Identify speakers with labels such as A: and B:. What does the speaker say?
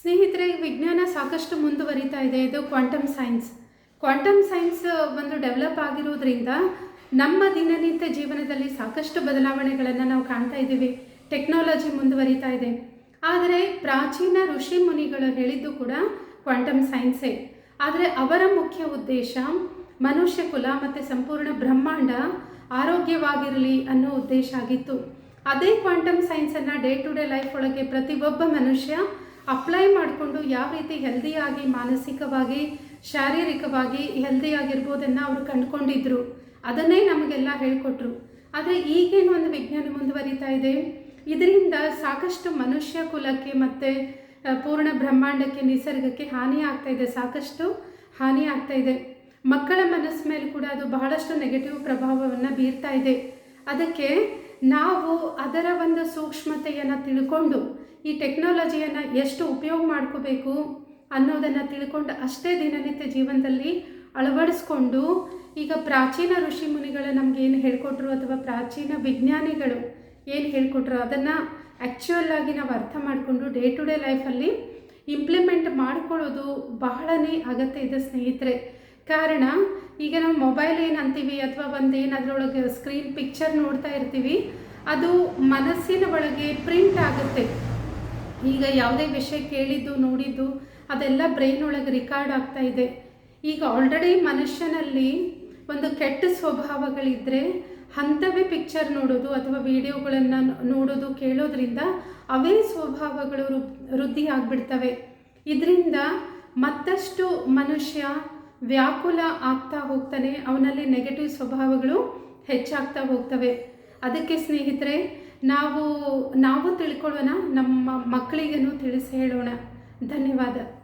A: ಸ್ನೇಹಿತರೆ ವಿಜ್ಞಾನ ಸಾಕಷ್ಟು ಮುಂದುವರಿತಾ ಇದೆ. ಇದು ಕ್ವಾಂಟಮ್ ಸೈನ್ಸ್. ಕ್ವಾಂಟಮ್ ಸೈನ್ಸ್ ಒಂದು ಡೆವಲಪ್ ಆಗಿರೋದ್ರಿಂದ ನಮ್ಮ ದಿನನಿತ್ಯ ಜೀವನದಲ್ಲಿ ಸಾಕಷ್ಟು ಬದಲಾವಣೆಗಳನ್ನು ನಾವು ಕಾಣ್ತಾ ಇದ್ದೀವಿ. ಟೆಕ್ನಾಲಜಿ ಮುಂದುವರಿತಾ ಇದೆ. ಆದರೆ, ಪ್ರಾಚೀನ ಋಷಿ ಮುನಿಗಳು ಹೇಳಿದ್ದು ಕೂಡ ಕ್ವಾಂಟಮ್ ಸೈನ್ಸೇ. ಆದರೆ, ಅವರ ಮುಖ್ಯ ಉದ್ದೇಶ ಮನುಷ್ಯ ಕುಲ ಮತ್ತು ಸಂಪೂರ್ಣ ಬ್ರಹ್ಮಾಂಡ ಆರೋಗ್ಯವಾಗಿರಲಿ ಅನ್ನೋ ಉದ್ದೇಶ ಆಗಿತ್ತು. ಅದೇ ಕ್ವಾಂಟಮ್ ಸೈನ್ಸನ್ನು ಡೇ ಟು ಡೇ ಲೈಫ್ ಒಳಗೆ ಪ್ರತಿಯೊಬ್ಬ ಮನುಷ್ಯ ಅಪ್ಲೈ ಮಾಡಿಕೊಂಡು ಯಾವ ರೀತಿ ಹೆಲ್ದಿಯಾಗಿ ಮಾನಸಿಕವಾಗಿ, ಶಾರೀರಿಕವಾಗಿ ಹೆಲ್ದಿಯಾಗಿರ್ಬೋದನ್ನು ಅವರು ಕಂಡುಕೊಂಡಿದ್ರು. ಅದನ್ನೇ ನಮಗೆಲ್ಲ ಹೇಳಿಕೊಟ್ರು. ಆದರೆ ಈಗೇನು ಒಂದು ವಿಜ್ಞಾನ ಮುಂದುವರಿತಾ ಇದೆ? ಇದರಿಂದ ಸಾಕಷ್ಟು ಮನುಷ್ಯ ಕುಲಕ್ಕೆ ಮತ್ತು ಪೂರ್ಣ ಬ್ರಹ್ಮಾಂಡಕ್ಕೆ, ನಿಸರ್ಗಕ್ಕೆ ಹಾನಿ ಆಗ್ತಾ ಇದೆ. ಸಾಕಷ್ಟು ಹಾನಿ ಆಗ್ತಾ ಇದೆ. ಮಕ್ಕಳ ಮನಸ್ಸು ಮೇಲೆ ಕೂಡ ಅದು ಬಹಳಷ್ಟು ನೆಗೆಟಿವ್ ಪ್ರಭಾವವನ್ನು ಬೀರ್ತಾ ಇದೆ. ಅದಕ್ಕೆ ನಾವು ಅದರ ಒಂದು ಸೂಕ್ಷ್ಮತೆಯನ್ನು ತಿಳ್ಕೊಂಡು ಈ ಟೆಕ್ನಾಲಜಿಯನ್ನು ಎಷ್ಟು ಉಪಯೋಗ ಮಾಡ್ಕೋಬೇಕು ಅನ್ನೋದನ್ನು ತಿಳ್ಕೊಂಡು ಅಷ್ಟೇ ದಿನನಿತ್ಯ ಜೀವನದಲ್ಲಿ ಅಳವಡಿಸ್ಕೊಂಡು ಈಗ ಪ್ರಾಚೀನ ಋಷಿ ಮುನಿಗಳು ಏನು ಹೇಳ್ಕೊಟ್ರು ಅಥವಾ ಪ್ರಾಚೀನ ವಿಜ್ಞಾನಿಗಳು ಏನು ಹೇಳ್ಕೊಟ್ರು ಅದನ್ನು ಆ್ಯಕ್ಚುಯಲ್ ಆಗಿ ನಾವು ಅರ್ಥ ಮಾಡಿಕೊಂಡು ಡೇ ಟು ಡೇ ಲೈಫಲ್ಲಿ ಇಂಪ್ಲಿಮೆಂಟ್ ಮಾಡ್ಕೊಳ್ಳೋದು ಬಹಳನೇ ಅಗತ್ಯ ಇದೆ ಸ್ನೇಹಿತರೆ. ಕಾರಣ, ಈಗ ನಾವು ಮೊಬೈಲ್ ಏನಂತೀವಿ ಅಥವಾ ಒಂದು ಏನು ಅದರೊಳಗೆ ಸ್ಕ್ರೀನ್ ಪಿಕ್ಚರ್ ನೋಡ್ತಾ ಇರ್ತೀವಿ, ಅದು ಮನಸ್ಸಿನ ಒಳಗೆ ಪ್ರಿಂಟ್ ಆಗುತ್ತೆ. ಈಗ ಯಾವುದೇ ವಿಷಯ ಕೇಳಿದ್ದು, ನೋಡಿದ್ದು, ಅದೆಲ್ಲ ಬ್ರೈನ್ ಒಳಗೆ ರಿಕಾರ್ಡ್ ಆಗ್ತಾ ಇದೆ. ಈಗ ಆಲ್ರೆಡಿ ಮನುಷ್ಯನಲ್ಲಿ ಒಂದು ಕೆಟ್ಟ ಸ್ವಭಾವಗಳಿದ್ದರೆ ಅಂಥವೇ ಪಿಕ್ಚರ್ ನೋಡೋದು ಅಥವಾ ವಿಡಿಯೋಗಳನ್ನು ನೋಡೋದು, ಕೇಳೋದ್ರಿಂದ ಅವೇ ಸ್ವಭಾವಗಳು ವೃದ್ಧಿ ಆಗಿಬಿಡ್ತವೆ. ಇದರಿಂದ ಮತ್ತಷ್ಟು ಮನುಷ್ಯ ವ್ಯಾಕುಲ ಆಗ್ತಾ ಹೋಗ್ತಾನೆ. ಅವನಲ್ಲಿ ನೆಗೆಟಿವ್ ಸ್ವಭಾವಗಳು ಹೆಚ್ಚಾಗ್ತಾ ಹೋಗ್ತವೆ. ಅದಕ್ಕೆ ಸ್ನೇಹಿತರೆ, ನಾವು ನಾವು ತಿಳ್ಕೊಳ್ಳೋಣ, ನಮ್ಮ ಮಕ್ಕಳಿಗೇನು ತಿಳಿಸಿ ಹೇಳೋಣ. ಧನ್ಯವಾದ.